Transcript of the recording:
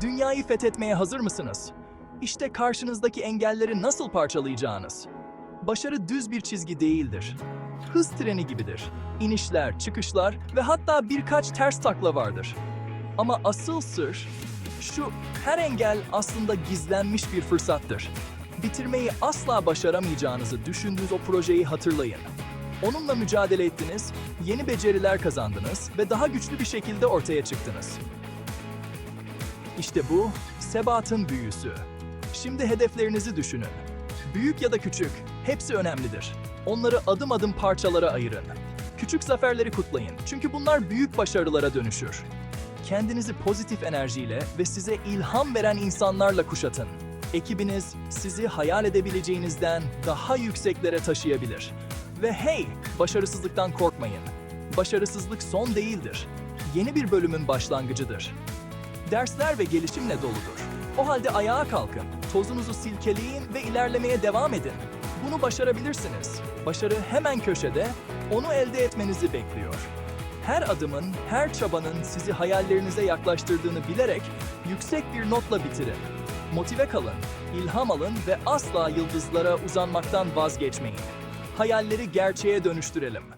Dünyayı fethetmeye hazır mısınız? İşte karşınızdaki engelleri nasıl parçalayacağınız. Başarı düz bir çizgi değildir. Hız treni gibidir. İnişler, çıkışlar ve hatta birkaç ters takla vardır. Ama asıl sır şu, her engel aslında gizlenmiş bir fırsattır. Bitirmeyi asla başaramayacağınızı düşündüğünüz o projeyi hatırlayın. Onunla mücadele ettiniz, yeni beceriler kazandınız ve daha güçlü bir şekilde ortaya çıktınız. İşte bu, sebatın büyüsü. Şimdi hedeflerinizi düşünün. Büyük ya da küçük, hepsi önemlidir. Onları adım adım parçalara ayırın. Küçük zaferleri kutlayın çünkü bunlar büyük başarılara dönüşür. Kendinizi pozitif enerjiyle ve size ilham veren insanlarla kuşatın. Ekibiniz sizi hayal edebileceğinizden daha yükseklere taşıyabilir. Ve hey, başarısızlıktan korkmayın. Başarısızlık son değildir. Yeni bir bölümün başlangıcıdır. Dersler ve gelişimle doludur. O halde ayağa kalkın, tozunuzu silkeleyin ve ilerlemeye devam edin. Bunu başarabilirsiniz. Başarı hemen köşede, onu elde etmenizi bekliyor. Her adımın, her çabanın sizi hayallerinize yaklaştırdığını bilerek yüksek bir notla bitirin. Motive kalın, ilham alın ve asla yıldızlara uzanmaktan vazgeçmeyin. Hayalleri gerçeğe dönüştürelim.